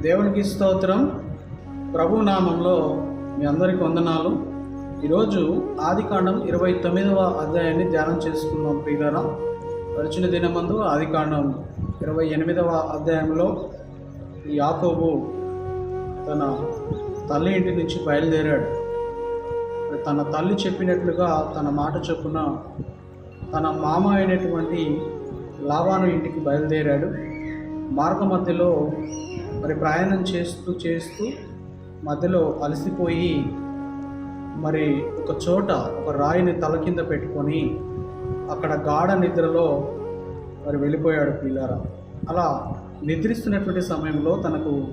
దేవునికి స్తోత్రం. ప్రభు నామంలో మీ అందరికి వందనాలు. ఈరోజు ఆదికాండం ఇరవై తొమ్మిదవ అధ్యాయాన్ని ధ్యానం చేసుకున్నాం ప్రియులరా. గడిచిన దినమందు ఆదికాండం ఇరవై ఎనిమిదవ అధ్యాయంలో యాకోబు తన తల్లి ఇంటి నుంచి బయలుదేరాడు. తన తల్లి చెప్పినట్లుగా తన మాట చొప్పున తన మామ అయినటువంటి లావాను ఇంటికి బయలుదేరాడు. మార్గ మధ్యలో మరి ప్రయాణం చేస్తూ చేస్తూ మధ్యలో అలసిపోయి మరి ఒక చోట ఒక రాయిని తల కింద పెట్టుకొని అక్కడ గాఢ నిద్రలో మరి వెళ్ళిపోయాడు పిల్లారా. అలా నిద్రిస్తున్నటువంటి సమయంలో తనకు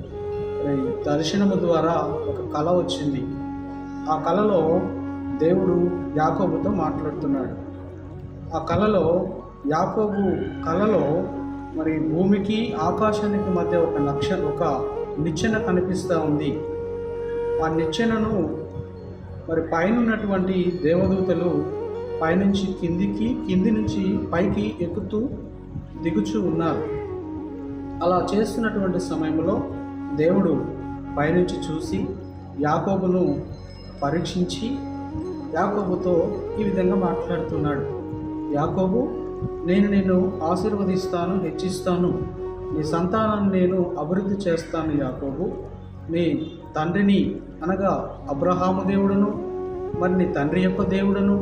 దర్శనము ద్వారా ఒక కళ వచ్చింది. ఆ కళలో దేవుడు యాకోబుతో మాట్లాడుతున్నాడు. ఆ కళలో యాకోబు కళలో మరి భూమికి ఆకాశానికి మధ్య ఒక లక్ష ఒక నిచ్చెన కనిపిస్తూ ఉంది. ఆ నిచ్చెనను మరి పైన ఉన్నటువంటి దేవదూతలు పైనుంచి కిందికి కింది నుంచి పైకి ఎక్కుతూ దిగుచూ ఉన్నారు. అలా చేస్తున్నటువంటి సమయంలో దేవుడు పైనుంచి చూసి యాకోబును పరీక్షించి యాకోబుతో ఈ విధంగా మాట్లాడుతున్నాడు. యాకోబు నేను నిన్ను ఆశీర్వదిస్తాను హెచ్చిస్తాను. నీ సంతానాన్ని నేను అభివృద్ధి చేస్తాను యాకోబు. నీ తండ్రిని అనగా అబ్రహాము దేవుడును మరి నీ తండ్రి యొక్క దేవుడును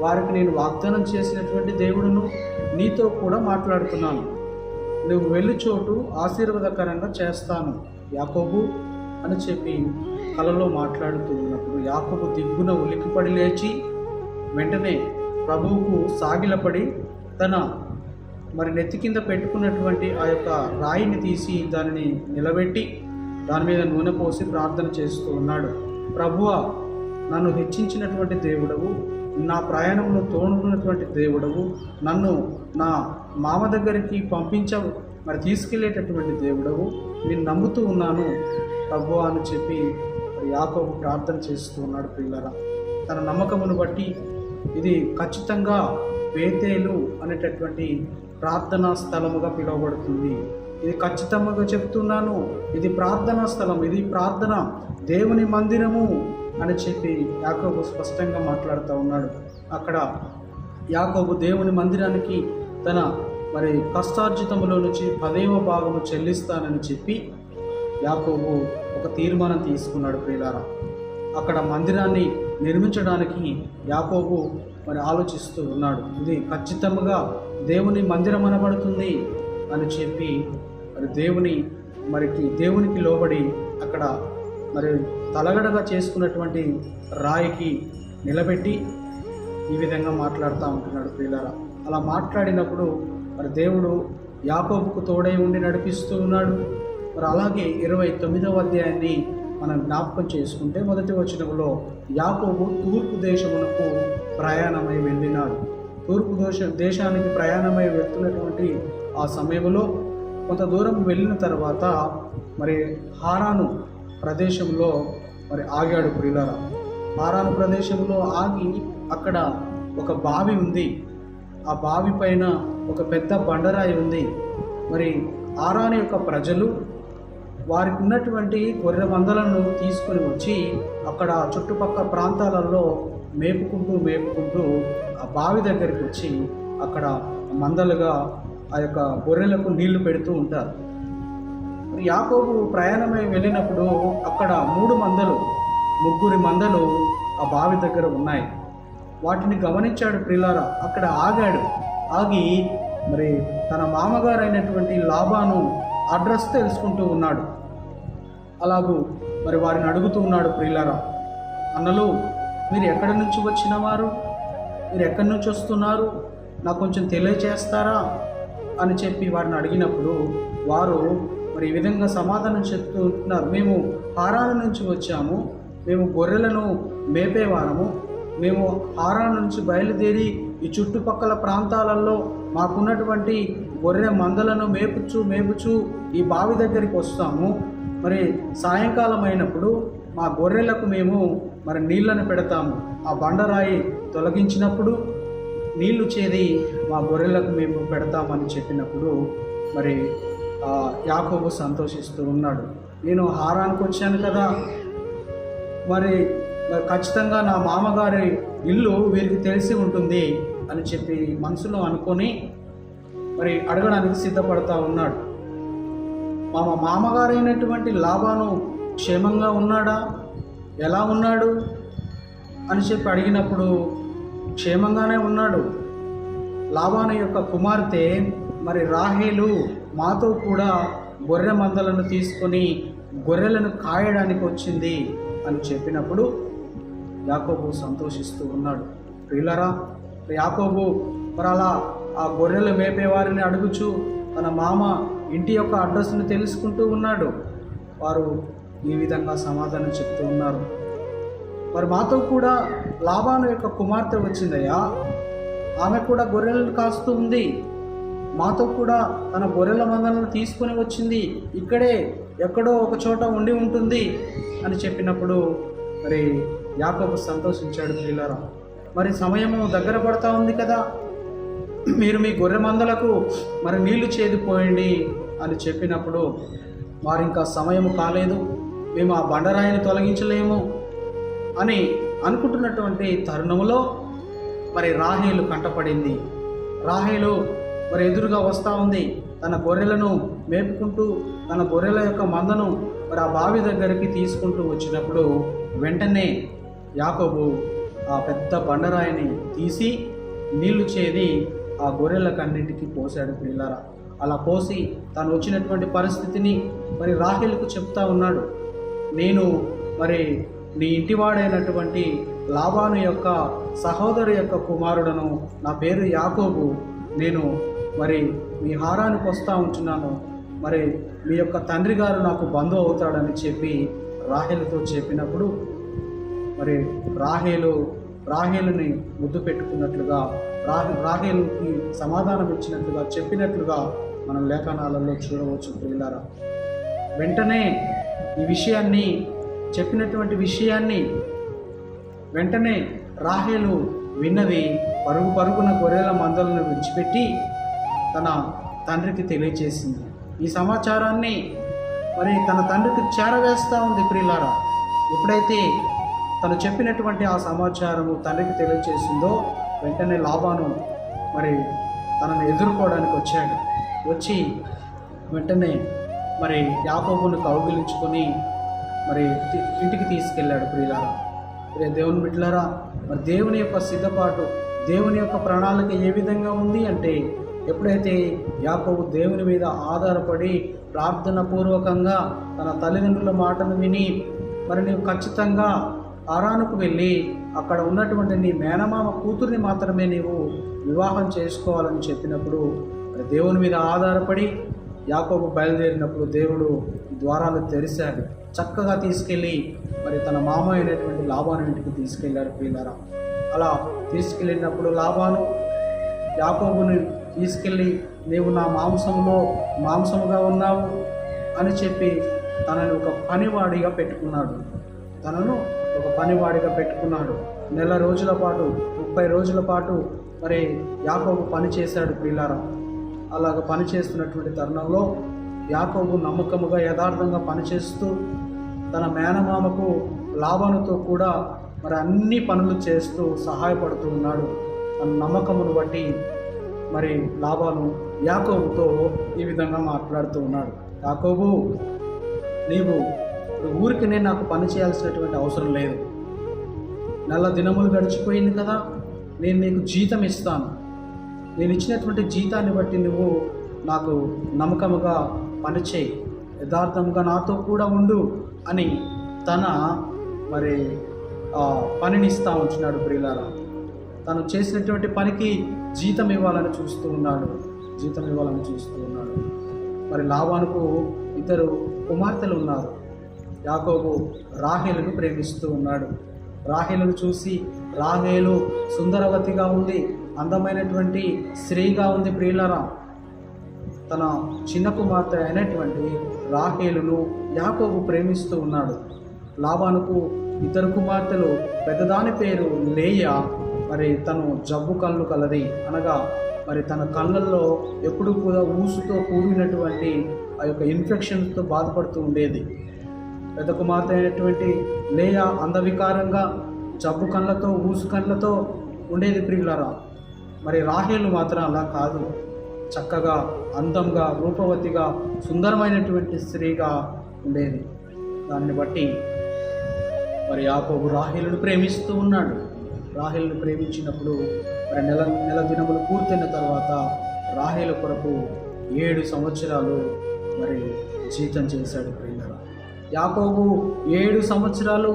వారికి నేను వాగ్దానం చేసినటువంటి దేవుడును నీతో కూడా మాట్లాడుతున్నాను. నువ్వు వెళ్ళి చోటు ఆశీర్వాదకరంగా చేస్తాను యాకోబు అని చెప్పి కలలో మాట్లాడుతూ ఉన్నప్పుడు యాకోబు దిగ్గున ఉలిక్కిపడి లేచి వెంటనే ప్రభువుకు సాగిలపడి తన మరి నెత్తి కింద పెట్టుకున్నటువంటి ఆ యొక్క రాయిని తీసి దానిని నిలబెట్టి దాని మీద నూనె పోసి ప్రార్థన చేస్తూ ఉన్నాడు. ప్రభువ నన్ను హెచ్చించినటువంటి దేవుడవు నా ప్రయాణంలో తోడుకున్నటువంటి దేవుడవు నన్ను నా మామ దగ్గరికి పంపించ మరి తీసుకెళ్ళేటటువంటి దేవుడవు నేను నమ్ముతూ ఉన్నాను ప్రభు అని చెప్పి యాకోబు ప్రార్థన చేస్తూ ఉన్నాడు పిల్లల తన నమ్మకమును బట్టి ఇది ఖచ్చితంగా బేతేలు అనేటటువంటి ప్రార్థనా స్థలముగా పిలువబడుతుంది. ఇది ఖచ్చితంగా చెప్తున్నాను. ఇది ప్రార్థనా స్థలం. ఇది ప్రార్థన. దేవుని మందిరము అని చెప్పి యాకోబు స్పష్టంగా మాట్లాడుతూ ఉన్నాడు. అక్కడ యాకోబు దేవుని మందిరానికి తన మరి కష్టార్జితములో నుంచి పదేవ భాగము చెల్లిస్తానని చెప్పి యాకోబు ఒక తీర్మానం తీసుకున్నాడు ప్రియులారా. అక్కడ మందిరాన్ని నిర్మించడానికి యాకోబు మరి ఆలోచిస్తూ ఉన్నాడు. ఇది ఖచ్చితంగా దేవుని మందిరం అనబడుతుంది అని చెప్పి మరి దేవుని మరికి దేవునికి లోబడి అక్కడ మరి తలగడగా చేసుకున్నటువంటి రాయికి నిలబెట్టి ఈ విధంగా మాట్లాడుతూ ఉంటున్నాడు ప్రియులారా. అలా మాట్లాడినప్పుడు మరి దేవుడు యాకోబుకు తోడై ఉండి నడిపిస్తూ ఉన్నాడు. మరి అలాగే ఇరవై తొమ్మిదవ అధ్యాయాన్ని మనం జ్ఞాపకం చేసుకుంటే మొదటి వచనంలో యాకోబు తూర్పు దేశమునకు ప్రయాణమై వెళ్ళినాడు తూర్పు దోష దేశానికి ప్రయాణమై వెళ్తున్నటువంటి ఆ సమయంలో కొంత దూరం వెళ్ళిన తర్వాత మరి హారాను ప్రదేశంలో మరి ఆగాడు ప్రియులరా. హారాను ప్రదేశంలో ఆగి అక్కడ ఒక బావి ఉంది. ఆ బావి పైన ఒక పెద్ద బండరాయి ఉంది. మరి ఆరాని యొక్క ప్రజలు వారికి ఉన్నటువంటి గొర్రె మందలను తీసుకొని వచ్చి అక్కడ చుట్టుపక్కల ప్రాంతాలలో మేపుకుంటూ మేపుకుంటూ ఆ బావి దగ్గరికి వచ్చి అక్కడ మందలుగా ఆ యొక్క గొర్రెలకు నీళ్ళు పెడుతూ ఉంటారు. యాకోబు ప్రయాణమై వెళ్ళినప్పుడు అక్కడ మూడు మందలు ముగ్గురి మందలు ఆ బావి దగ్గర ఉన్నాయి. వాటిని గమనించాడు ప్రిలారా అక్కడ ఆగాడు. ఆగి మరి తన మామగారైనటువంటి లాభాను అడ్రస్ తెలుసుకుంటూ ఉన్నాడు. అలాగూ మరి వారిని అడుగుతూ ఉన్నాడు ప్రిలారా అన్నలు మీరు ఎక్కడి నుంచి వచ్చిన వారు? మీరు ఎక్కడి నుంచి వస్తున్నారు? నాకు కొంచెం తెలియజేస్తారా అని చెప్పి వారిని అడిగినప్పుడు వారు మరి ఈ విధంగా సమాధానం చెప్తూ ఉంటున్నారు మేము హారాల నుంచి వచ్చాము. మేము గొర్రెలను మేపేవారము. మేము హారాల నుంచి బయలుదేరి ఈ చుట్టుపక్కల ప్రాంతాలలో మాకున్నటువంటి గొర్రె మందలను మేపుచు మేపుచు ఈ బావి దగ్గరికి వస్తాము. మరి సాయంకాలం అయినప్పుడు మా గొర్రెలకు మేము మరి నీళ్ళను పెడతాము. ఆ బండరాయి తొలగించినప్పుడు నీళ్ళు చేది మా గొర్రెలకు మేము పెడతామని చెప్పినప్పుడు మరి ఆ, యాకోబు సంతోషిస్తూ ఉన్నాడు. నేను హారానికి వచ్చాను కదా. మరి మరి ఖచ్చితంగా నా మామగారి ఇల్లు వీరికి తెలిసి ఉంటుంది అని చెప్పి మనసులో అనుకొని మరి అడగడానికి సిద్ధపడతా ఉన్నాడు. మా మామగారైనటువంటి లాభాను క్షేమంగా ఉన్నాడా? ఎలా ఉన్నాడు? అని చెప్పి అడిగినప్పుడు క్షేమంగానే ఉన్నాడు. లావాను యొక్క కుమార్తె మరి రాహేలు మాతో కూడా గొర్రె మందలను తీసుకొని గొర్రెలను కాయడానికి వచ్చింది అని చెప్పినప్పుడు యాకోబు సంతోషిస్తూ ఉన్నాడు. ప్రియులరా యాకోబు మరి అలా ఆ గొర్రెలు మేపేవారిని అడుగుచు తన మామ ఇంటి యొక్క అడ్రస్ను తెలుసుకుంటూ ఉన్నాడు. వారు ఈ విధంగా సమాధానం చెప్తూ ఉన్నారు. మరి మాతో కూడా లాభాను యొక్క కుమార్తె వచ్చిందయ్యా. ఆమె కూడా గొర్రెలను కాస్తూ ఉంది. మాతో కూడా తన గొర్రెల మందలను తీసుకొని వచ్చింది. ఇక్కడే ఎక్కడో ఒక చోట ఉండి ఉంటుంది అని చెప్పినప్పుడు మరి యాకబు సంతోషించాడు పిల్లరా మరి సమయము దగ్గర పడతా ఉంది కదా. మీరు మీ గొర్రె మందలకు మరి నీళ్ళు చేదిపోయండి అని చెప్పినప్పుడు వారు ఇంకా సమయం కాలేదు. మేము ఆ బండరాయిని తొలగించలేము అని అనుకుంటున్నటువంటి తరుణంలో మరి రాహేలు కంటపడింది. రాహేలు మరి ఎదురుగా వస్తూ ఉంది. తన గొర్రెలను మేపుకుంటూ తన గొర్రెల యొక్క మందను మరి ఆ బావి దగ్గరికి తీసుకుంటూ వచ్చినప్పుడు వెంటనే యాకోబు ఆ పెద్ద బండరాయిని తీసి నీళ్ళు చేది ఆ గొర్రెలకన్నింటికి పోసాడు పిల్లరా. అలా పోసి తను వచ్చినటువంటి పరిస్థితిని మరి రాహిల్కు చెప్తా ఉన్నాడు. నేను మరి నీ ఇంటివాడైనటువంటి లాభాను యొక్క సహోదరు యొక్క కుమారుడను నా పేరు యాకోబు. నేను మరి మీ హారానికి వస్తా ఉంటున్నాను. మరి మీ యొక్క తండ్రి గారు నాకు బంధువు అవుతాడని చెప్పి రాహేలుతో చెప్పినప్పుడు మరి రాహేలు రాహేలుని ముద్దు పెట్టుకున్నట్లుగా రా రాహేలుకి సమాధానం ఇచ్చినట్లుగా చెప్పినట్లుగా మనం లేఖనాలలో చూడవచ్చు ప్రియులారా. వెంటనే ఈ విషయాన్ని చెప్పినటువంటి విషయాన్ని వెంటనే రాహేలు విన్నది పరుగు పరుగున గొర్రెల మందలను విడిచిపెట్టి తన తండ్రికి తెలియచేసింది. ఈ సమాచారాన్ని మరి తన తండ్రికి చేరవేస్తూ ఉంది ప్రియులారా. ఎప్పుడైతే తను చెప్పినటువంటి ఆ సమాచారము తండ్రికి తెలియచేసిందో వెంటనే లాభాను మరి తనను ఎదుర్కోవడానికి వచ్చాడు. వచ్చి వెంటనే మరి యాకోబును కౌగిలించుకొని మరి ఇంటికి తీసుకెళ్ళాడు ప్రియులారా. ప్రియ దేవుని బిడ్డలారా మరి దేవుని యొక్క సిద్ధపాటు దేవుని యొక్క ప్రణాళిక ఏ విధంగా ఉంది అంటే ఎప్పుడైతే యాకోబు దేవుని మీద ఆధారపడి ప్రార్థన పూర్వకంగా తన తల్లిదండ్రుల మాటను విని మరి నీవు ఖచ్చితంగా అరానుకు వెళ్ళి అక్కడ ఉన్నటువంటి నీ మేనమామ కూతుర్ని మాత్రమే నీవు వివాహం చేసుకోవాలని చెప్పినప్పుడు దేవుని మీద ఆధారపడి యాకోబు బయలుదేరినప్పుడు దేవుడు ద్వారాలు తెరిశాడు చక్కగా తీసుకెళ్ళి మరి తన మామ అయినటువంటి లాభాను ఇంటికి తీసుకెళ్ళాడు పిల్లరా అలా తీసుకెళ్ళినప్పుడు లాభాను యాకోబుని తీసుకెళ్ళి నీవు నా మాంసంలో మాంసముగా ఉన్నావు అని చెప్పి తనను ఒక పనివాడిగా పెట్టుకున్నాడు. తనను ఒక పనివాడిగా పెట్టుకున్నాడు. నెల రోజుల పాటు ముప్పై రోజుల పాటు మరి యాకోబు పని చేశాడు పిల్లారా అలాగ పని చేస్తున్నటువంటి తరుణంలో యాకోబు నమ్మకముగా యథార్థంగా పనిచేస్తూ తన మేనమామకు లాభాలతో కూడా మరి అన్ని పనులు చేస్తూ సహాయపడుతూ ఉన్నాడు. తన నమ్మకమును బట్టి మరి లాభాను యాకోబుతో ఈ విధంగా మాట్లాడుతూ ఉన్నాడు. యాకోబు నీవు ఊరికి నేను నాకు పని చేయాల్సినటువంటి అవసరం లేదు. నెల దినములు గడిచిపోయింది కదా నేను నీకు జీతం ఇస్తాను. నేను ఇచ్చినటువంటి జీతాన్ని బట్టి నువ్వు నాకు నమ్మకముగా పనిచేయి యథార్థముగా నాతో కూడా ఉండు అని తన మరి పనిని ఇస్తా ఉంటున్నాడు ప్రియులారా. తను చేసినటువంటి పనికి జీతం ఇవ్వాలని చూస్తూ ఉన్నాడు జీతం ఇవ్వాలని చూస్తూ ఉన్నాడు. మరి లావానుకు ఇద్దరు కుమార్తెలు ఉన్నారు యాకోబు రాహేలను ప్రేమిస్తూ ఉన్నాడు. రాహేలును చూసి రాహేలు సుందరవతిగా ఉంది అందమైనటువంటి స్త్రీగా ఉంది ప్రియులరా. తన చిన్న కుమార్తె అయినటువంటి రాహేలును యాకోబు ప్రేమిస్తూ ఉన్నాడు. లాభానుకు ఇద్దరు కుమార్తెలు పెద్దదాని పేరు లేయా. మరి తను జబ్బు కళ్ళు కలది అనగా మరి తన కళ్ళల్లో ఎప్పుడు కూడా ఊసుతో కూడినటువంటి ఆ యొక్క ఇన్ఫెక్షన్తో బాధపడుతూ ఉండేది. పెద్ద కుమార్తె అయినటువంటి లేయా అందవికారంగా జబ్బు కళ్ళతో ఊసు కళ్ళతో ఉండేది ప్రియులరా. మరి రాహేలు మాత్రం అలా కాదు. చక్కగా అందంగా రూపవతిగా సుందరమైనటువంటి స్త్రీగా ఉండేది. దాన్ని బట్టి మరి యాకోబు రాహిలను ప్రేమిస్తూ ఉన్నాడు. రాహిలను ప్రేమించినప్పుడు మరి నెల నెల దినములు పూర్తయిన తర్వాత రాహేలు కొరకు ఏడు సంవత్సరాలు మరి జీతం చేశాడు యాకోబు ఏడు సంవత్సరాలు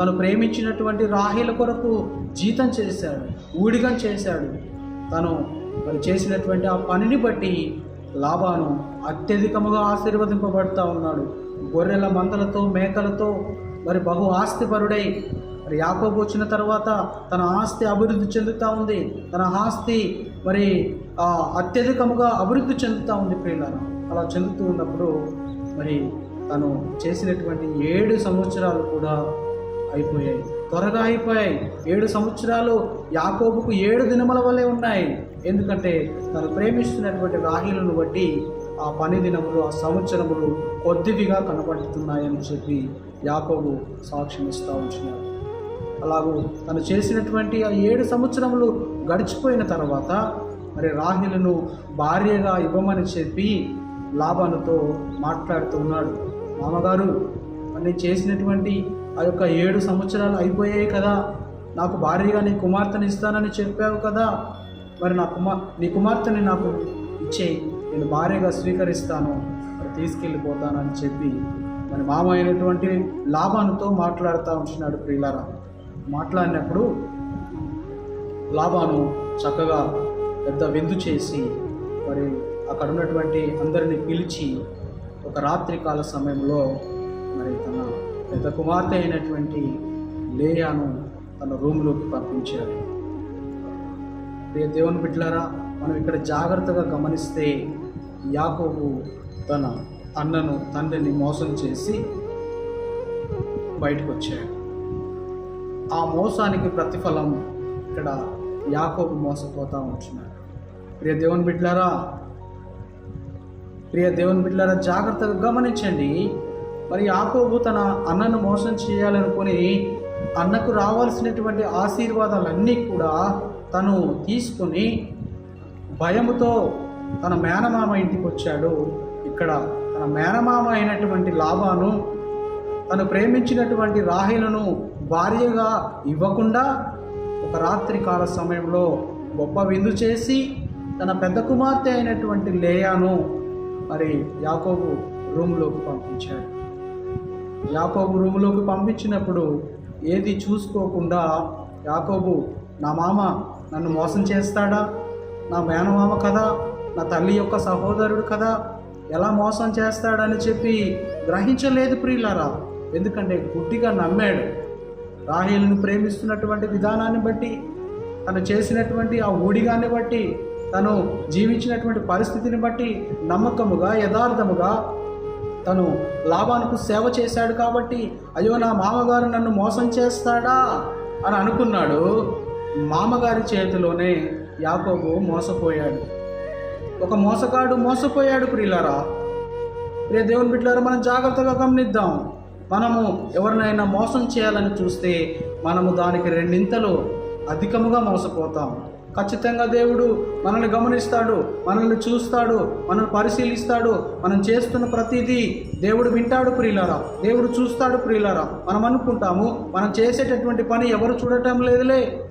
తను ప్రేమించినటువంటి రాహిల కొరకు జీతం చేశాడు ఊడిగం చేశాడు. తను మరి చేసినటువంటి ఆ పనిని బట్టి లాభాను అత్యధికముగా ఆశీర్వదింపబడతా ఉన్నాడు. గొర్రెల మందలతో మేకలతో మరి బహు ఆస్తిపరుడై మరి యాకోబు వచ్చిన తర్వాత తన ఆస్తి అభివృద్ధి చెందుతూ ఉంది. తన ఆస్తి మరి అత్యధికముగా అభివృద్ధి చెందుతూ ఉంది ప్రియులను అలా చెందుతూ ఉన్నప్పుడు మరి తను చేసినటువంటి ఏడు సంవత్సరాలు కూడా అయిపోయాయి. త్వరగా అయిపోయాయి. ఏడు సంవత్సరాలు యాకోబుకు ఏడు దినముల వల్లే ఉన్నాయి. ఎందుకంటే తను ప్రేమిస్తున్నటువంటి రాహిలను బట్టి ఆ పని దినములు ఆ సంవత్సరములు కొద్దివిగా కనబడుతున్నాయని చెప్పి యాకోబు సాక్ష్యం ఇస్తూ ఉంటున్నాడు అలాగూ తను చేసినటువంటి ఆ ఏడు సంవత్సరములు గడిచిపోయిన తర్వాత మరి రాహిలను భార్యగా ఇవ్వమని చెప్పి లాభాలతో మాట్లాడుతూ ఉన్నాడు. మామగారు మరి నేను చేసినటువంటి ఆ యొక్క ఏడు సంవత్సరాలు అయిపోయాయి కదా. నాకు భార్యగా నీ కుమార్తెను ఇస్తానని చెప్పావు కదా. మరి నా కుమార్ నీ కుమార్తెని నాకు ఇచ్చేయి నేను భార్యగా స్వీకరిస్తాను. మరి తీసుకెళ్ళిపోతానని చెప్పి మరి మామ అయినటువంటి లాభానుతో మాట్లాడుతూ ఉంటున్నాడు ప్రియులారా. మాట్లాడినప్పుడు లాభాను చక్కగా పెద్ద విందు చేసి మరి అక్కడ ఉన్నటువంటి అందరిని పిలిచి ఒక రాత్రికాల సమయంలో మరి తన పెద్ద కుమార్తె అయినటువంటి లేయాను తన రూమ్లోకి పంపించాడు. ప్రియ దేవుని బిడ్డలారా మనం ఇక్కడ జాగ్రత్తగా గమనిస్తే యాకోబు తన అన్నను తండ్రిని మోసం చేసి బయటకు వచ్చాడు ఆ మోసానికి ప్రతిఫలం ఇక్కడ యాకోబు మోసపోతూ ఉంటున్నాడు. ప్రియ దేవుని బిడ్డలారా ప్రియ దేవుని బిడ్డలారా జాగ్రత్తగా గమనించండి. మరి యాకోబు తన అన్నను మోసం చేయాలనుకుని అన్నకు రావాల్సినటువంటి ఆశీర్వాదాలన్నీ కూడా తను తీసుకొని భయముతో తన మేనమామ ఇంటికి వచ్చాడు. ఇక్కడ తన మేనమామ అయినటువంటి లాభాను తను ప్రేమించినటువంటి రాహిలను భార్యగా ఇవ్వకుండా ఒక రాత్రి కాల సమయంలో గొప్ప విందు చేసి తన పెద్ద కుమార్తె అయినటువంటి లేయాను మరి యాకోబు రూమ్లోకి పంపించాడు. యాకోబు రూమ్లోకి పంపించినప్పుడు ఏది చూసుకోకుండా యాకోబు నా మామ నన్ను మోసం చేస్తాడా? నా మేనమామ కదా? నా తల్లి యొక్క సహోదరుడు కదా? ఎలా మోసం చేస్తాడని చెప్పి గ్రహించలేదు ప్రియులారా. ఎందుకంటే గుడ్డిగా నమ్మాడు. రాహిల్ని ప్రేమిస్తున్నటువంటి విధానాన్ని బట్టి తను చేసినటువంటి ఆ ఊడిగాన్ని బట్టి తను జీవించినటువంటి పరిస్థితిని బట్టి నమ్మకముగా యథార్థముగా తను లాభానికి సేవ చేశాడు కాబట్టి అయ్యో నా మామగారు నన్ను మోసం చేస్తాడా అని అనుకున్నాడు. మామగారి చేతిలోనే యాకోబు మోసపోయాడు. ఒక మోసగాడు మోసపోయాడు ప్రియులారా. ప్రియ దేవుని బిడ్డలారా మనం జాగ్రత్తగా గమనిద్దాం. మనము ఎవరినైనా మోసం చేయాలని చూస్తే మనము దానికి రెండింతలు అధికముగా మోసపోతాం. ఖచ్చితంగా దేవుడు మనల్ని గమనిస్తాడు మనల్ని చూస్తాడు మనల్ని పరిశీలిస్తాడు మనం చేస్తున్న ప్రతిదీ దేవుడు వింటాడు ప్రియులారా. దేవుడు చూస్తాడు ప్రియులారా. మనం అనుకుంటాము మనం చేసేటటువంటి పని ఎవరు చూడటం లేదులే.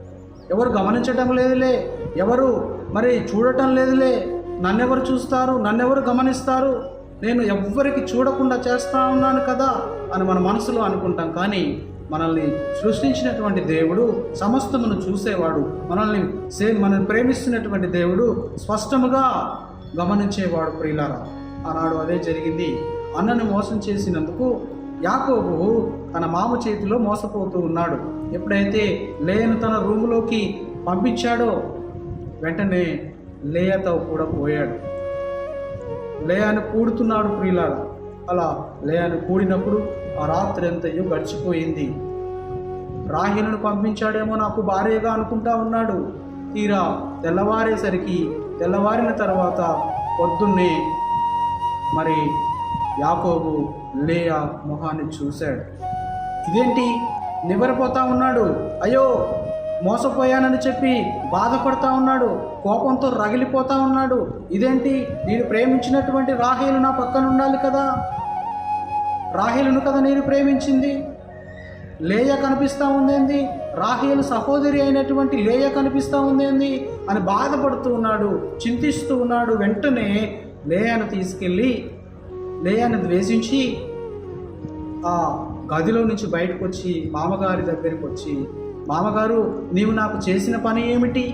ఎవరు గమనించటం లేదులే. ఎవరు మరి చూడటం లేదులే. నన్నెవరు చూస్తారు నన్నెవరు గమనిస్తారు. నేను ఎవ్వరికి చూడకుండా చేస్తా ఉన్నాను కదా అని మన మనసులో అనుకుంటాం. కానీ మనల్ని సృష్టించినటువంటి దేవుడు సమస్తమును చూసేవాడు. మనల్ని సే మనల్ని ప్రేమిస్తున్నటువంటి దేవుడు స్పష్టముగా గమనించేవాడు ప్రియులారా. ఆనాడు అదే జరిగింది. అన్నను మోసం చేసినందుకు యాకోబు తన మామ చేతిలో మోసపోతూ ఉన్నాడు. ఎప్పుడైతే లేయను తన రూములోకి పంపించాడో వెంటనే లేయతో కూడా పోయాడు. లేయాను కూడుతున్నాడు ప్రియులారా. అలా లేయాను కూడినప్పుడు ఆ రాత్రి ఎంతయో గడిచిపోయింది. రాహిలను పంపించాడేమో నాకు భార్యగా అనుకుంటా ఉన్నాడు. తీరా తెల్లవారేసరికి తెల్లవారిన తర్వాత పొద్దున్నే మరి యాకోబు లేయా మొహాన్ని చూశాడు. ఇదేంటి? నివ్వరపోతా ఉన్నాడు. అయ్యో! మోసపోయానని చెప్పి బాధపడతా ఉన్నాడు. కోపంతో రగిలిపోతా ఉన్నాడు. ఇదేంటి? నేను ప్రేమించినటువంటి రాహేలు నా పక్కన ఉండాలి కదా? రాహేలును కదా నేను ప్రేమించింది? లేయ కనిపిస్తూ ఉందేంది? రాహేలు సహోదరి అయినటువంటి లేయ కనిపిస్తూ ఉందేంది? అని బాధపడుతూ ఉన్నాడు చింతిస్తూ ఉన్నాడు. వెంటనే లేయను తీసుకెళ్ళి లేయను ద్వేషించి ఆ గదిలో నుంచి బయటకు వచ్చి మామగారి దగ్గరికి వచ్చి మామగారు నీవు నాకు చేసిన పని ఏమిటి?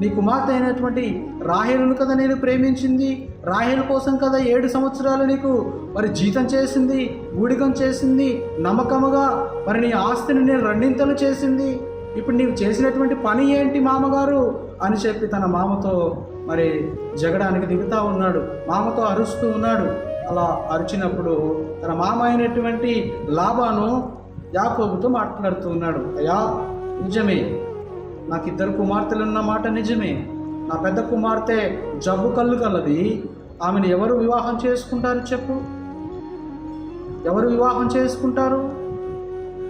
నీ కుమార్తె అయినటువంటి రాహేలును కదా నేను ప్రేమించింది? రాహేలు కోసం కదా ఏడు సంవత్సరాలు నీకు మరి జీతం చేసింది ఊడిగం చేసింది నమ్మకముగా మరి నీ ఆస్తిని నేను రెండింతలు చేసింది. ఇప్పుడు నీవు చేసినటువంటి పని ఏంటి మామగారు? అని చెప్పి తన మామతో మరి జగడానికి దిగుతూ ఉన్నాడు. మామతో అరుస్తూ ఉన్నాడు. అలా అరిచినప్పుడు తన మామ అయినటువంటి లాభాను యాకోబుతో మాట్లాడుతూ ఉన్నాడు. అయ్యా నిజమే. నాకు ఇద్దరు కుమార్తెలు ఉన్న మాట నిజమే. నా పెద్ద కుమార్తె జబ్బు కళ్ళు కలది ఆమెను ఎవరు వివాహం చేసుకుంటారు చెప్పు? ఎవరు వివాహం చేసుకుంటారు?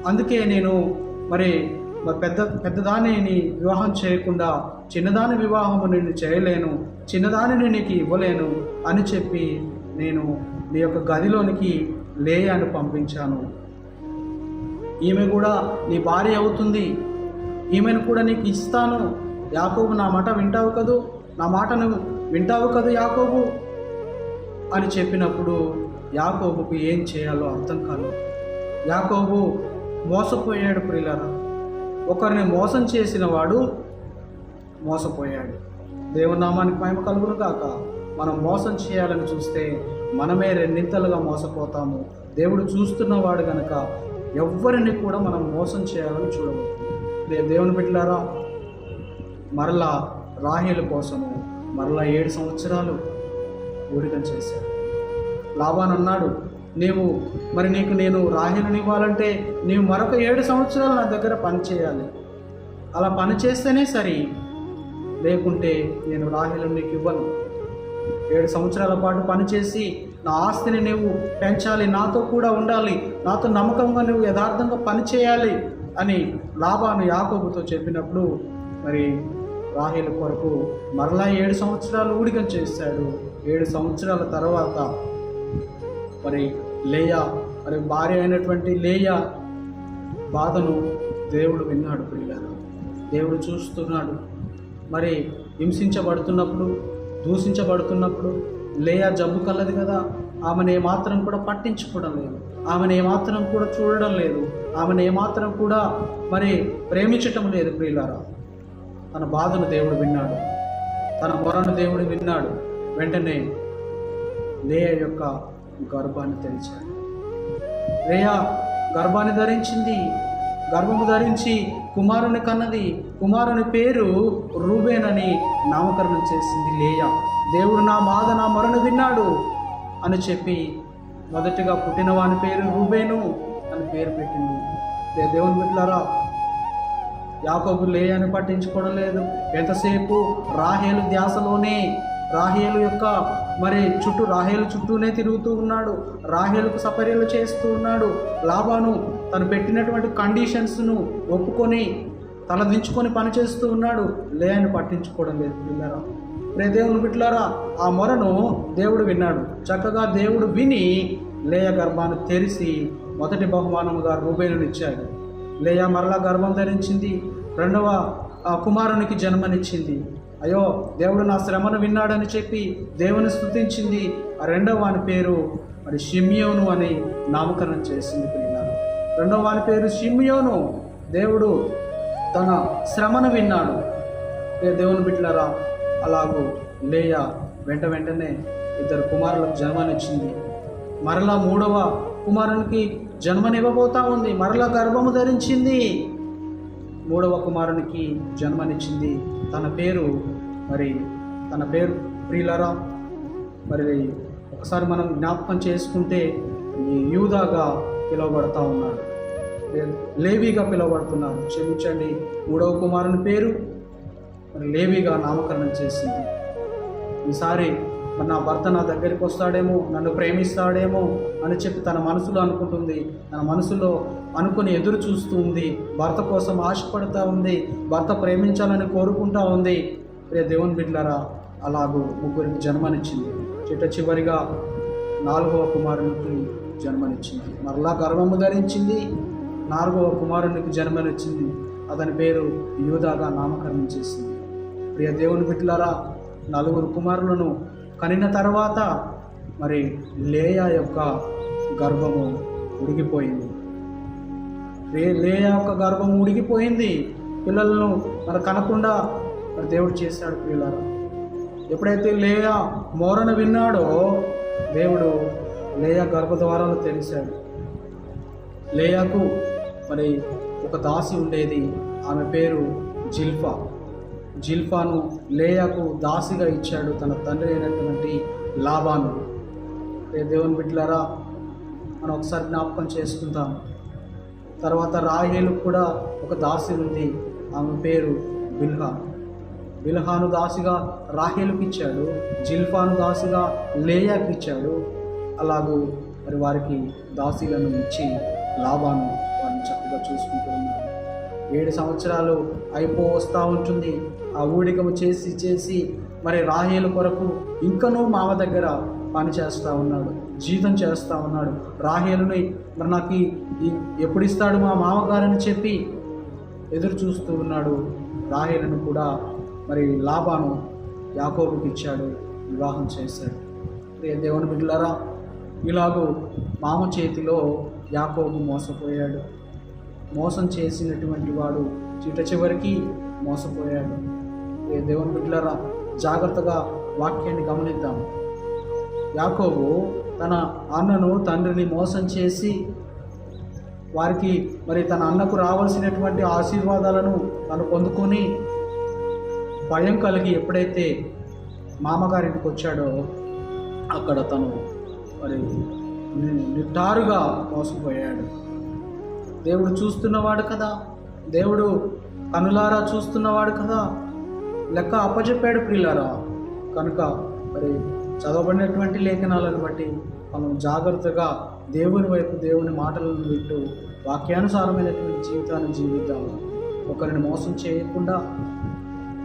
అందుకే నేను మరి మరి పెద్ద పెద్దదాన్ని నీ వివాహం చేయకుండా చిన్నదాని వివాహము నేను చేయలేను చిన్నదానిని నీకు ఇవ్వలేను అని చెప్పి నేను నీ యొక్క గదిలోనికి లేయాను పంపించాను. ఈమె కూడా నీ భార్య అవుతుంది. ఈమెను కూడా నీకు ఇస్తాను. యాకోబు నా మాట వింటావు కదూ? నా మాటను వింటావు కదూ యాకోబు? అని చెప్పినప్పుడు యాకోబుకు ఏం చేయాలో అర్థం కాదు యాకోబు మోసపోయాడు ప్రియులారా. ఒకరిని మోసం చేసిన వాడు మోసపోయాడు. దేవునామానికి మహిమ కలుగును కాక మనం మోసం చేయాలని చూస్తే మనమే రెండింతలుగా మోసపోతాము. దేవుడు చూస్తున్నవాడు కనుక ఎవ్వరిని కూడా మనం మోసం చేయాలని చూడవద్దు దే దేవుని బిడ్డలారా మరలా రాహిల కోసము మరలా ఏడు సంవత్సరాలు ఊరికం చేశాడు. లాభాన్ అన్నాడు నీవు మరి నీకు నేను రాహేలుని ఇవ్వాలంటే నీవు మరొక ఏడు సంవత్సరాలు నా దగ్గర పని చేయాలి. అలా పని చేస్తేనే సరి. లేకుంటే నేను రాహిలను నీకు ఇవ్వను. ఏడు సంవత్సరాల పాటు పనిచేసి నా ఆస్తిని నువ్వు పెంచాలి. నాతో కూడా ఉండాలి. నాతో నమ్మకంగా నువ్వు యథార్థంగా పనిచేయాలి అని లాభాను యాకోబుతో చెప్పినప్పుడు మరి రాహిల కొరకు మరలా ఏడు సంవత్సరాలు ఊడికం చేశాడు. ఏడు సంవత్సరాల తర్వాత మరి లేయా మరి భార్య అయినటువంటి లేయా బాధను దేవుడు విన్నాడు పిల్లలు దేవుడు చూస్తున్నాడు. మరి హింసించబడుతున్నప్పుడు దూషించబడుతున్నప్పుడు లేయా జబ్బు కలది కదా. ఆమెను ఏమాత్రం కూడా పట్టించుకోవడం లేదు. ఆమెను ఏమాత్రం కూడా చూడడం లేదు. ఆమెను ఏమాత్రం కూడా మరి ప్రేమించటం లేదు ప్రియులారా. తన బాధను దేవుడు విన్నాడు. తన మొరను దేవుడు విన్నాడు. వెంటనే లేయ యొక్క గర్భాన్ని తెరిచాడు లేయ గర్భాన్ని ధరించింది గర్భము ధరించి కుమారుని కన్నది. కుమారుని పేరు రూబేన్ అని నామకరణం చేసింది లేయ దేవుడు నా బాధ నా మరణ విన్నాడు అని చెప్పి మొదటిగా పుట్టిన వాని పేరు రూబేను అని పేరు పెట్టింది. దేవుని బిడ్డలారా యాకోబు లేయని పట్టించుకోవడం లేదు. ఎంతసేపు రాహేలు ధ్యాసలోనే రాహేలు యొక్క మరి చుట్టూ రాహేలు చుట్టూనే తిరుగుతూ ఉన్నాడు. రాహేలుకు సపర్యలు చేస్తూ ఉన్నాడు. లాభాను తను పెట్టినటువంటి కండిషన్స్ను ఒప్పుకొని తలదించుకొని పనిచేస్తూ ఉన్నాడు. లేయని పట్టించుకోవడం లేదు పిల్లరా. రే దేవుని బిడ్డలారా ఆ మొరను దేవుడు విన్నాడు. చక్కగా దేవుడు విని లేయ గర్భాన్ని తెరిచి మొదటి బహుమానముగా రూబేను ఇచ్చాడు లేయ మరలా గర్భం ధరించింది. రెండవ ఆ కుమారునికి జన్మనిచ్చింది. అయ్యో దేవుడు నా శ్రమను విన్నాడని చెప్పి దేవుని స్థుతించింది ఆ రెండవ వాని పేరు మరి షిమ్యోను అని నామకరణం చేసింది పిల్లలు. రెండవ వాని పేరు షిమ్యోను. దేవుడు తన శ్రమను విన్నాడు. ఏ దేవుని బిడ్డలారా అలాగూ లేయా? వెంట వెంటనే ఇద్దరు కుమారులకు జన్మనిచ్చింది మరలా మూడవ కుమారునికి జన్మనివ్వబోతా ఉంది. మరలా గర్భము ధరించింది. మూడవ కుమారునికి జన్మనిచ్చింది తన పేరు మరి తన పేరు ప్రియులరా మరి ఒకసారి మనం జ్ఞాపకం చేసుకుంటే ఈ యూదాగా పిలువబడతా ఉన్నాడు. లేవీగా పిలువబడుతున్నాడు. క్షమించండి మూడవ కుమారుని పేరు మరి లేవీగా నామకరణం చేసింది. ఈసారి మరి నా భర్త నా దగ్గరికి వస్తాడేమో నన్ను ప్రేమిస్తాడేమో అని చెప్పి తన మనసులో అనుకుంటుంది. తన మనసులో అనుకుని ఎదురు చూస్తూ ఉంది. భర్త కోసం ఆశపడుతూ ఉంది. భర్త ప్రేమించాలని కోరుకుంటా ఉంది. ప్రియ దేవుని బిడ్డలారా అలాగూ ముగ్గురికి జన్మనిచ్చింది. చిట్ట చివరిగా నాలుగవ కుమారునికి జన్మనిచ్చింది. మరలా గర్వము ధరించింది. నాలుగవ కుమారునికి జన్మనిచ్చింది. అతని పేరు యూదాగా నామకరణం చేసింది. ప్రియ దేవుని బిడ్డలారా నలుగురు కుమారులను కనిన తర్వాత మరి లేయా యొక్క గర్భము ఉడిగిపోయింది లే లేయా యొక్క గర్భం ఉడిగిపోయింది పిల్లలను మరి కనకుండా మరి దేవుడు చేశాడు పిల్లలు ఎప్పుడైతే లేయా మోరను విన్నాడో దేవుడు లేయా గర్భద్వారాలు తెలిసాడు లేయాకు మరి ఒక దాసి ఉండేది. ఆమె పేరు జిల్ఫా. జిల్ఫాను లేయాకు దాసిగా ఇచ్చాడు తన తండ్రి అయినటువంటి లాభాను దేవుని బిడ్డలారా మనం ఒకసారి జ్ఞాపకం చేసుకుందాం. తర్వాత రాహేలు కూడా ఒక దాసి ఉంది ఆమె పేరు బిల్హా. బిల్హాను దాసిగా రాహేలుకి ఇచ్చాడు జిల్ఫాను దాసిగా లేయాకి ఇచ్చాడు. అలాగూ మరి వారికి దాసీలను ఇచ్చి లాభాను వారిని చక్కగా చూసుకుంటూ ఉన్నారు. ఏడు సంవత్సరాలు అయిపో వస్తూ ఉంటుంది. ఆ ఊడికము చేసి చేసి మరి రాహేలు కొరకు ఇంకనూ మామ దగ్గర పని చేస్తూ ఉన్నాడు జీతం చేస్తూ ఉన్నాడు. రాహేలుని మరి నాకు ఎప్పుడు ఇస్తాడు మా మామగారని చెప్పి ఎదురు చూస్తూ ఉన్నాడు. రాహేలను కూడా మరి లాభాను యాకోబుకి ఇచ్చాడు వివాహం చేశాడు. దేవుని బిడ్డలారా ఇలాగూ మామ చేతిలో యాకోబు మోసపోయాడు. మోసం చేసినటువంటి వాడు చిట్ట చివరికి మోసపోయాడు. ప్రియ దేవుని బిడ్డలారా జాగ్రత్తగా వాక్యాన్ని గమనిద్దాం. యాకోబు తన అన్నను తండ్రిని మోసం చేసి వారికి మరి తన అన్నకు రావాల్సినటువంటి ఆశీర్వాదాలను తను పొందుకొని భయం కలిగి ఎప్పుడైతే మామగారింటికి వచ్చాడో అక్కడ తను మరి నిటారుగా నిట్టారుగా మోసపోయాడు. దేవుడు చూస్తున్నవాడు కదా. దేవుడు కనులారా చూస్తున్నవాడు కదా. లెక్క అప్పచెప్పాడు ప్రియులారా. కనుక మరి చదవబడినటువంటి లేఖనాలను బట్టి మనం జాగ్రత్తగా దేవుని వైపు దేవుని మాటలను వింటూ వాక్యానుసారమైనటువంటి జీవితాన్ని జీవిద్దాము ఒకరిని మోసం చేయకుండా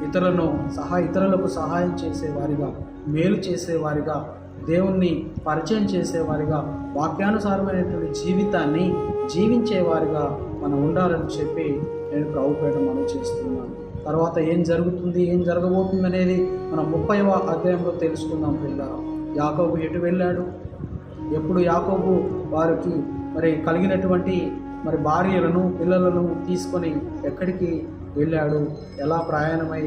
ఇతరులను సహా ఇతరులకు సహాయం చేసేవారిగా మేలు చేసేవారిగా దేవుణ్ణి పరిచయం చేసేవారిగా వాక్యానుసారమైనటువంటి జీవితాన్ని జీవించేవారిగా మనం ఉండాలని చెప్పి నేను ప్రభుపేట మనం చేస్తున్నాను. తర్వాత ఏం జరుగుతుంది ఏం జరగబోతుంది అనేది మనం ముప్పైవ అధ్యాయంలో తెలుసుకుందాం పిల్లలు యాకోబు ఎటు వెళ్ళాడు? ఎప్పుడు యాకోబు వారికి మరి కలిగినటువంటి మరి భార్యలను పిల్లలను తీసుకొని ఎక్కడికి వెళ్ళాడు? ఎలా ప్రయాణమై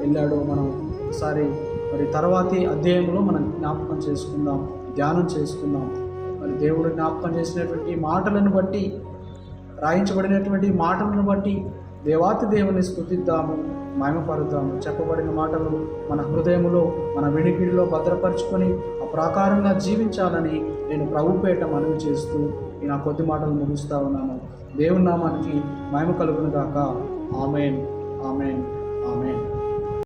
వెళ్ళాడో మనం ఒకసారి మరి తర్వాతి అధ్యాయంలో మనం జ్ఞాపకం చేసుకుందాం ధ్యానం చేసుకుందాం. మరి దేవుడు జ్ఞాపకం చేసినటువంటి మాటలను బట్టి రాయించబడినటువంటి మాటలను బట్టి దేవాతి దేవుని స్థుతిద్దాము మయమపరుద్దాము చెప్పబడిన మాటలు మన హృదయములో మన వినికిడిలో భద్రపరుచుకొని ఆ ప్రాకారంగా జీవించాలని నేను ప్రభుపేట మనవి చేస్తూ నా కొద్ది మాటలు ముగిస్తూ ఉన్నాను. దేవుని నామానికి మయమ కలుగును గాక. ఆమెన్. ఆమెన్.